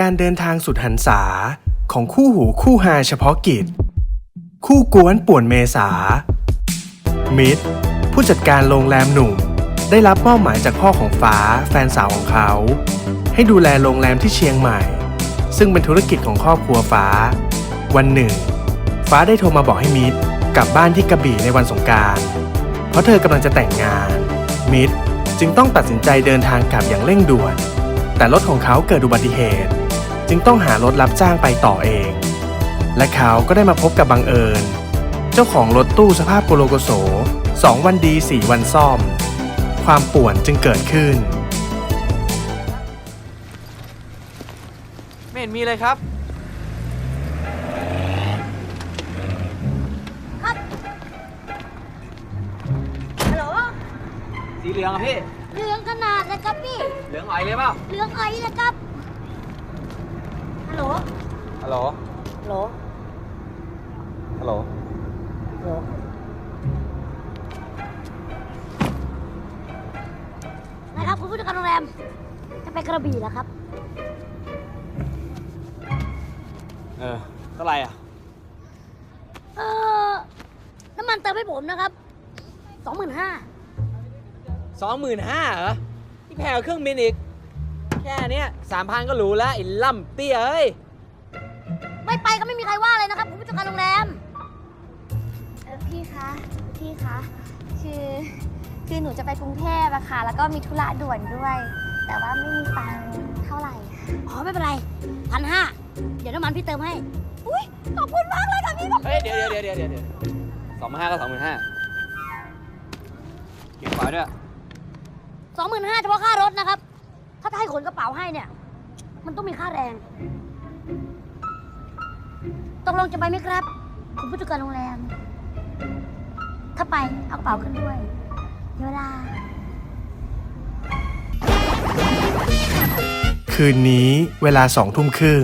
การเดินทางสุดหันษาของคู่หูคู่หาเฉพาะกิจ คู่กวนป่วนเมษา มิตรผู้จัดการโรงแรมหนุ่ม ได้รับมอบหมายจากพ่อของฟ้าแฟนสาวของเขา ให้ดูแลโรงแรมที่เชียงใหม่ ซึ่งเป็นธุรกิจของครอบครัวฟ้า วันหนึ่ง ฟ้าได้โทรมาบอกให้มิตรกลับบ้านที่กระบี่ในวันสงกรารเพราะเธอกำลังจะแต่งงาน มิตรจึงต้องตัดสินใจเดินทางกลับอย่างเร่งด่วน แต่รถของเขาเกิดอุบัติเหตุ จึงต้องหารถรับจ้างไปต่อเอง และเขาก็ได้มาพบกับบังเอิญ เจ้าของรถตู้สภาพโกโลโกโสสองวันดีสี่วันซ่อม ความป่วนจึงเกิดขึ้น ไม่เห็นมีเลยครับ ฮัลโหลสีเหลืองอะพี่ เหลืองขนาดนะครับพี่ เหลืองอ่อยเลยเปล่า เหลืองไอ้นะครับ ฮัลโหล ฮัลโหล ฮัลโหล ฮัลโหล ฮัลโหล นะครับคุณผู้จัดการโรงแรม จะไปกระบี่แล้วครับ เออเท่าไหร่อะ เออน้ำมันเติมให้ผมนะครับสองหมื่นห้าสองหมื่นห้าเหรอนี่แพงกว่าเครื่องบินอีก แค่เนี้ยสามพันก็หรู้แล้วไอ้ล่ำเตี้ยเอ้ย ไม่ไปก็ไม่มีใครว่าเลยนะครับ คุณผู้จัดการโรงแรม เออพี่คะ พี่คะ คือคือหนูจะไปกรุงเทพอะค่ะ แล้วก็มีธุระด่วนด้วย แต่ว่าไม่มีตังค์เท่าไหร่ค่ะอ๋อไม่เป็นไรพันห้าเดี๋ยวน้ำมันพี่เติมให้ อุ้ยขอบคุณมากเลยค่ะพี่ขอบคุณเฮ้ย เดี๋ยวเดี๋ยวเดี๋ยวเดี๋ยวเดี๋ยวสองหมื่นห้าก็สองหมื่นห้าเก็บไว้ด้วยสองหมื่นห้าเฉพาะค่ารถนะครับ ถ้าให้ขนกระเป๋าให้เนี่ย มันต้องมีค่าแรงตกลงจะไปไหมครับ คุณผู้จัดการโรงแรม ถ้าไปเอากระเป๋าขึ้นด้วยเดี๋ยวเวลา คืนนี้เวลาสองทุ่มครึ่ง